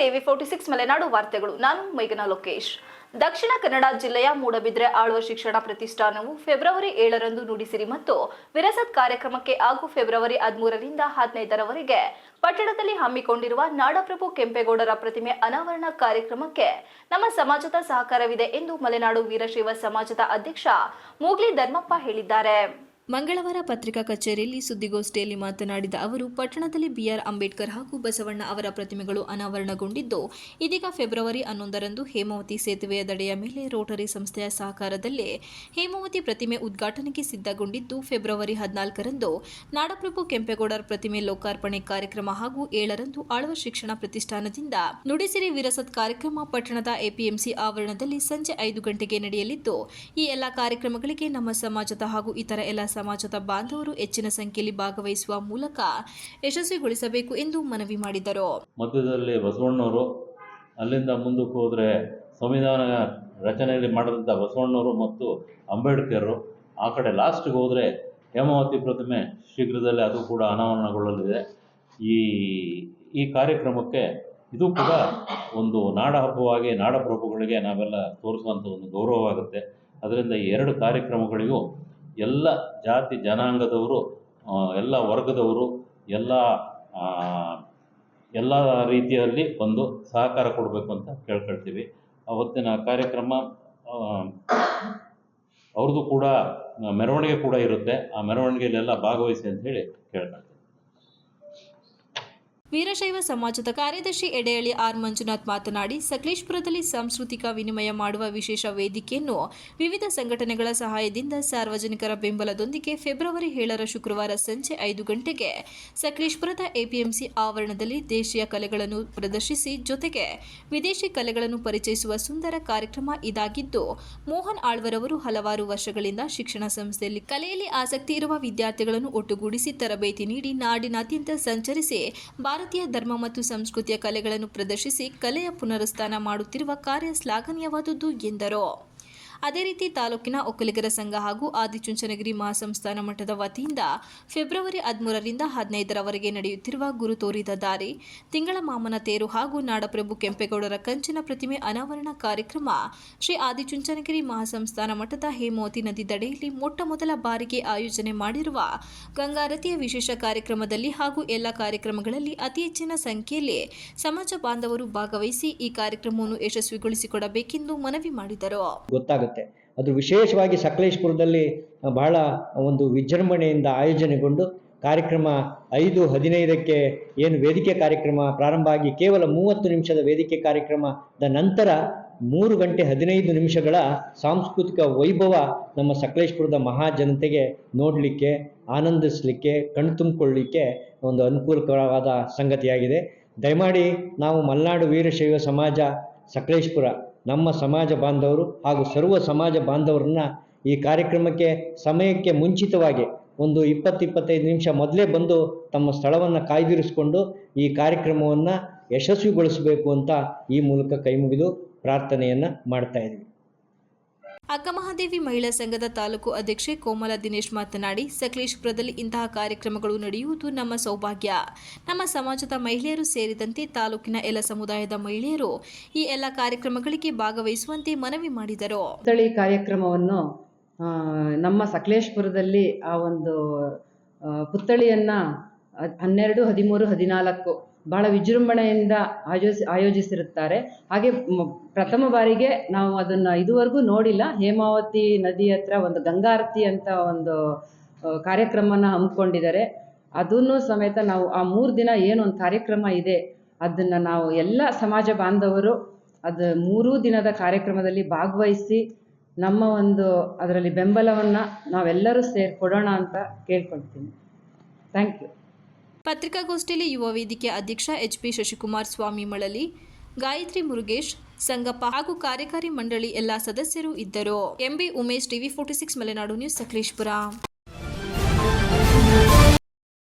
TV forty six Malenadu ವಾರ್ತೆಗಳು. ನಾನು ಮೈಗನ ಲೋಕೇಶ್. ದಕ್ಷಿಣ ಕನ್ನಡ ಜಿಲ್ಲೆಯ ಮೂಡಬಿದ್ರೆ ಆಳುವ ಶಿಕ್ಷಣ ಪ್ರತಿಷ್ಠಾನವು ಫೆಬ್ರವರಿ ಏಳರಂದು ನುಡಿಸಿರಿ ಮತ್ತು ವಿರಸತ್ ಕಾರ್ಯಕ್ರಮಕ್ಕೆ ಹಾಗೂ ಫೆಬ್ರವರಿ ಹದಿಮೂರರಿಂದ ಹದಿನೈದರವರೆಗೆ ಪಟ್ಟಣದಲ್ಲಿ ಹಮ್ಮಿಕೊಂಡಿರುವ ನಾಡಪ್ರಭು ಕೆಂಪೇಗೌಡರ ಪ್ರತಿಮೆ ಅನಾವರಣ ಕಾರ್ಯಕ್ರಮಕ್ಕೆ ನಮ್ಮ ಸಮಾಜದ ಸಹಕಾರವಿದೆ ಎಂದು ಮಲೆನಾಡು ವೀರಶೈವ ಸಮಾಜದ ಅಧ್ಯಕ್ಷ ಮೂಗ್ಲಿ ಧರ್ಮಪ್ಪ ಹೇಳಿದ್ದಾರೆ. ಮಂಗಳವಾರ ಪತ್ರಿಕಾ ಕಚೇರಿಯಲ್ಲಿ ಸುದ್ದಿಗೋಷ್ಠಿಯಲ್ಲಿ ಮಾತನಾಡಿದ ಅವರು, ಪಟ್ಟಣದಲ್ಲಿ ಬಿಆರ್ ಅಂಬೇಡ್ಕರ್ ಹಾಗೂ ಬಸವಣ್ಣ ಅವರ ಪ್ರತಿಮೆಗಳು ಅನಾವರಣಗೊಂಡಿದ್ದು, ಇದೀಗ ಫೆಬ್ರವರಿ ಹನ್ನೊಂದರಂದು ಹೇಮಾವತಿ ಸೇತುವೆಯ ದಡೆಯ ಮೇಲೆ ರೋಟರಿ ಸಂಸ್ಥೆಯ ಸಹಕಾರದಲ್ಲೇ ಹೇಮಾವತಿ ಪ್ರತಿಮೆ ಉದ್ಘಾಟನೆಗೆ ಸಿದ್ಧಗೊಂಡಿದ್ದು, ಫೆಬ್ರವರಿ ಹದಿನಾಲ್ಕರಂದು ನಾಡಪ್ರಭು ಕೆಂಪೇಗೌಡರ ಪ್ರತಿಮೆ ಲೋಕಾರ್ಪಣೆ ಕಾರ್ಯಕ್ರಮ ಹಾಗೂ ಏಳರಂದು ಆಳ್ವ ಶಿಕ್ಷಣ ಪ್ರತಿಷ್ಠಾನದಿಂದ ನುಡಿಸಿರಿ ವಿರಸತ್ ಕಾರ್ಯಕ್ರಮ ಪಟ್ಟಣದ ಎಪಿಎಂಸಿ ಆವರಣದಲ್ಲಿ ಸಂಜೆ ಐದು ಗಂಟೆಗೆ ನಡೆಯಲಿದ್ದು, ಈ ಎಲ್ಲ ಕಾರ್ಯಕ್ರಮಗಳಿಗೆ ನಮ್ಮ ಸಮಾಜದ ಹಾಗೂ ಇತರ ಎಲ್ಲ ಸಮಾಜದ ಬಾಂಧವರು ಹೆಚ್ಚಿನ ಸಂಖ್ಯೆಯಲ್ಲಿ ಭಾಗವಹಿಸುವ ಮೂಲಕ ಯಶಸ್ವಿಗೊಳಿಸಬೇಕು ಎಂದು ಮನವಿ ಮಾಡಿದರು. ಮಧ್ಯದಲ್ಲಿ ಬಸವಣ್ಣವರು, ಅಲ್ಲಿಂದ ಮುಂದಕ್ಕೆ ಹೋದರೆ ಸಂವಿಧಾನ ರಚನೆಯಲ್ಲಿ ಮಾಡಿದಂಥ ಬಸವಣ್ಣವರು ಮತ್ತು ಅಂಬೇಡ್ಕರ್ ಆ ಕಡೆ ಲಾಸ್ಟ್ಗೆ ಹೋದರೆ ಹೇಮಾವತಿ ಪ್ರತಿಮೆ ಶೀಘ್ರದಲ್ಲೇ ಅದು ಕೂಡ ಅನಾವರಣಗೊಳ್ಳಲಿದೆ. ಈ ಈ ಕಾರ್ಯಕ್ರಮಕ್ಕೆ ಇದು ಕೂಡ ಒಂದು ನಾಡ ಹಬ್ಬವಾಗಿ ನಾಡಪ್ರಭುಗಳಿಗೆ ನಾವೆಲ್ಲ ತೋರಿಸುವಂಥ ಒಂದು ಗೌರವವಾಗುತ್ತೆ. ಅದರಿಂದ ಎರಡು ಕಾರ್ಯಕ್ರಮಗಳಿಗೂ ಎಲ್ಲ ಜಾತಿ ಜನಾಂಗದವರು ಎಲ್ಲ ವರ್ಗದವರು, ಎಲ್ಲ ಎಲ್ಲ ರೀತಿಯಲ್ಲಿ ಒಂದು ಸಹಕಾರ ಕೊಡಬೇಕು ಅಂತ ಕೇಳ್ಕೊಳ್ತೀವಿ. ಅವತ್ತಿನ ಕಾರ್ಯಕ್ರಮ ಅವ್ರದ್ದು ಕೂಡ ಮೆರವಣಿಗೆ ಕೂಡ ಇರುತ್ತೆ. ಆ ಮೆರವಣಿಗೆಯಲ್ಲೆಲ್ಲ ಭಾಗವಹಿಸಿ ಅಂತ ಹೇಳಿ ಕೇಳ್ಕೊಳ್ತೀವಿ. ವೀರಶೈವ ಸಮಾಜದ ಕಾರ್ಯದರ್ಶಿ ಎಡೆಯಳ್ಳಿ ಆರ್ ಮಂಜುನಾಥ್ ಮಾತನಾಡಿ, ಸಕಲೇಶ್ಪುರದಲ್ಲಿ ಸಾಂಸ್ಕೃತಿಕ ವಿನಿಮಯ ಮಾಡುವ ವಿಶೇಷ ವೇದಿಕೆಯನ್ನು ವಿವಿಧ ಸಂಘಟನೆಗಳ ಸಹಾಯದಿಂದ ಸಾರ್ವಜನಿಕರ ಬೆಂಬಲದೊಂದಿಗೆ ಫೆಬ್ರವರಿ ಏಳರ ಶುಕ್ರವಾರ ಸಂಜೆ ಐದು ಗಂಟೆಗೆ ಸಕಲೇಶ್ಪುರದ ಎಪಿಎಂಸಿ ಆವರಣದಲ್ಲಿ ದೇಶೀಯ ಕಲೆಗಳನ್ನು ಪ್ರದರ್ಶಿಸಿ, ಜೊತೆಗೆ ವಿದೇಶಿ ಕಲೆಗಳನ್ನು ಪರಿಚಯಿಸುವ ಸುಂದರ ಕಾರ್ಯಕ್ರಮ ಇದಾಗಿದ್ದು, ಮೋಹನ್ ಆಳ್ವರವರು ಹಲವಾರು ವರ್ಷಗಳಿಂದ ಶಿಕ್ಷಣ ಸಂಸ್ಥೆಯಲ್ಲಿ ಕಲೆಯಲ್ಲಿ ಆಸಕ್ತಿ ಇರುವ ವಿದ್ಯಾರ್ಥಿಗಳನ್ನು ಒಟ್ಟುಗೂಡಿಸಿ ತರಬೇತಿ ನೀಡಿ ನಾಡಿನಾದ್ಯಂತ ಸಂಚರಿಸಿ ಭಾರತೀಯ ಧರ್ಮ ಮತ್ತು ಸಂಸ್ಕೃತಿಯ ಕಲೆಗಳನ್ನು ಪ್ರದರ್ಶಿಸಿ ಕಲೆಯ ಪುನರುಸ್ಥಾನ ಮಾಡುತ್ತಿರುವ ಕಾರ್ಯ ಶ್ಲಾಘನೀಯವಾದುದು ಎಂದರು. ಅದೇ ರೀತಿ ತಾಲೂಕಿನ ಒಕ್ಕಲಿಗರ ಸಂಘ ಹಾಗೂ ಆದಿಚುಂಚನಗಿರಿ ಮಹಾಸಂಸ್ಥಾನ ಮಠದ ವತಿಯಿಂದ ಫೆಬ್ರವರಿ ಹದಿಮೂರರಿಂದ ಹದಿನೈದರವರೆಗೆ ನಡೆಯುತ್ತಿರುವ ಗುರು ತೋರಿದ ದಾರಿ, ತಿಂಗಳ ಮಾಮನ ತೇರು ಹಾಗೂ ನಾಡಪ್ರಭು ಕೆಂಪೇಗೌಡರ ಕಂಚಿನ ಪ್ರತಿಮೆ ಅನಾವರಣ ಕಾರ್ಯಕ್ರಮ ಶ್ರೀ ಆದಿಚುಂಚನಗಿರಿ ಮಹಾಸಂಸ್ಥಾನ ಮಠದ ಹೇಮಾವತಿ ನದಿ ದಡೆಯಲ್ಲಿ ಮೊಟ್ಟ ಮೊದಲ ಬಾರಿಗೆ ಆಯೋಜನೆ ಮಾಡಿರುವ ಗಂಗಾರತಿಯ ವಿಶೇಷ ಕಾರ್ಯಕ್ರಮದಲ್ಲಿ ಹಾಗೂ ಎಲ್ಲ ಕಾರ್ಯಕ್ರಮಗಳಲ್ಲಿ ಅತಿ ಹೆಚ್ಚಿನ ಸಂಖ್ಯೆಯಲ್ಲಿ ಸಮಾಜ ಬಾಂಧವರು ಭಾಗವಹಿಸಿ ಈ ಕಾರ್ಯಕ್ರಮವನ್ನು ಯಶಸ್ವಿಗೊಳಿಸಿಕೊಡಬೇಕೆಂದು ಮನವಿ ಮಾಡಿದರು. ಗೊತ್ತಾಗುತ್ತೆ ಅದು ವಿಶೇಷವಾಗಿ ಸಕಲೇಶ್ಪುರದಲ್ಲಿ ಬಹಳ ಒಂದು ವಿಜೃಂಭಣೆಯಿಂದ ಆಯೋಜನೆಗೊಂಡು ಕಾರ್ಯಕ್ರಮ ಐದು ಹದಿನೈದಕ್ಕೆ ಏನು ವೇದಿಕೆ ಕಾರ್ಯಕ್ರಮ ಪ್ರಾರಂಭ ಆಗಿ ಕೇವಲ ಮೂವತ್ತು ನಿಮಿಷದ ವೇದಿಕೆ ಕಾರ್ಯಕ್ರಮದ ನಂತರ ಮೂರು ಗಂಟೆ ಹದಿನೈದು ನಿಮಿಷಗಳ ಸಾಂಸ್ಕೃತಿಕ ವೈಭವ ನಮ್ಮ ಸಕಲೇಶ್ಪುರದ ಮಹಾಜನತೆಗೆ ನೋಡಲಿಕ್ಕೆ, ಆನಂದಿಸಲಿಕ್ಕೆ ಕಣ್ತುಂಬಿಕೊಳ್ಳಿಕ್ಕೆ ಒಂದು ಅನುಕೂಲಕರವಾದ ಸಂಗತಿಯಾಗಿದೆ. ದಯಮಾಡಿ ನಾವು ಮಲೆನಾಡು ವೀರಶೈವ ಸಮಾಜ ಸಕಲೇಶ್ಪುರ ನಮ್ಮ ಸಮಾಜ ಬಾಂಧವರು ಹಾಗೂ ಸರ್ವ ಸಮಾಜ ಬಾಂಧವರನ್ನ ಈ ಕಾರ್ಯಕ್ರಮಕ್ಕೆ, ಸಮಯಕ್ಕೆ ಮುಂಚಿತವಾಗಿ ಒಂದು ಇಪ್ಪತ್ತು ಇಪ್ಪತ್ತೈದು ನಿಮಿಷ ಮೊದಲೇ ಬಂದು ತಮ್ಮ ಸ್ಥಳವನ್ನು ಕಾಯ್ದಿರಿಸಿಕೊಂಡು ಈ ಕಾರ್ಯಕ್ರಮವನ್ನು ಯಶಸ್ವಿಗೊಳಿಸಬೇಕು ಅಂತ ಈ ಮೂಲಕ ಕೈಮುಗಿದು ಪ್ರಾರ್ಥನೆಯನ್ನು ಮಾಡ್ತಾ ಇದ್ವಿ. ಅಕ್ಕಮಹಾದೇವಿ ಮಹಿಳಾ ಸಂಘದ ತಾಲೂಕು ಅಧ್ಯಕ್ಷೆ ಕೋಮಲ ದಿನೇಶ್ ಮಾತನಾಡಿ, ಸಕಲೇಶ್ಪುರದಲ್ಲಿ ಇಂತಹ ಕಾರ್ಯಕ್ರಮಗಳು ನಡೆಯುವುದು ನಮ್ಮ ಸೌಭಾಗ್ಯ. ನಮ್ಮ ಸಮಾಜದ ಮಹಿಳೆಯರು ಸೇರಿದಂತೆ ತಾಲೂಕಿನ ಎಲ್ಲ ಸಮುದಾಯದ ಮಹಿಳೆಯರು ಈ ಎಲ್ಲ ಕಾರ್ಯಕ್ರಮಗಳಿಗೆ ಭಾಗವಹಿಸುವಂತೆ ಮನವಿ ಮಾಡಿದರು. ಸ್ಥಳೀಯ ಕಾರ್ಯಕ್ರಮವನ್ನು ನಮ್ಮ ಸಕಲೇಶ್ಪುರದಲ್ಲಿ ಆ ಒಂದು ಪುತ್ಥಳಿಯನ್ನು ಹನ್ನೆರಡು, ಹದಿಮೂರು, ಹದಿನಾಲ್ಕು ಬಹಳ ವಿಜೃಂಭಣೆಯಿಂದ ಆಯೋಜಿ, ಆಯೋಜಿಸಿರುತ್ತಾರೆ. ಹಾಗೆ ಪ್ರಥಮ ಬಾರಿಗೆ ನಾವು ಅದನ್ನ ಇದುವರೆಗೂ ನೋಡಿಲ್ಲ. ಹೇಮಾವತಿ ನದಿ ಹತ್ರ ಒಂದು ಗಂಗಾರತಿ ಅಂತ ಒಂದು ಕಾರ್ಯಕ್ರಮನ ಹಮ್ಮಿಕೊಂಡಿದ್ದಾರೆ. ಅದನ್ನು ಸಮೇತ ನಾವು ಆ ಮೂರು ದಿನ ಏನು ಒಂದು ಕಾರ್ಯಕ್ರಮ ಇದೆ, ಅದನ್ನ ನಾವು ಎಲ್ಲ ಸಮಾಜ ಬಾಂಧವರು ಅದು ಮೂರೂ ದಿನದ ಕಾರ್ಯಕ್ರಮದಲ್ಲಿ ಭಾಗವಹಿಸಿ ನಮ್ಮ ಒಂದು ಅದರಲ್ಲಿ ಬೆಂಬಲವನ್ನು ನಾವೆಲ್ಲರೂ ಸೇರಿ ಕೊಡೋಣ ಅಂತ ಕೇಳ್ಕೊಳ್ತೀನಿ. Thank you. ಪತ್ರಿಕಾಗೋಷ್ಠಿಯಲ್ಲಿ ಯುವ ವೇದಿಕೆ ಅಧ್ಯಕ್ಷ ಎಚ್ ಪಿ ಶಶಿಕುಮಾರ್ ಸ್ವಾಮಿ ಮಳಲಿ, ಗಾಯತ್ರಿ ಮುರುಗೇಶ್, ಸಂಗಪ್ಪ ಹಾಗೂ ಕಾರ್ಯಕಾರಿ ಮಂಡಳಿ ಎಲ್ಲಾ ಸದಸ್ಯರು ಇದ್ದರು. MB Umesh, TV forty six, Malenadu news, Sakleshpur.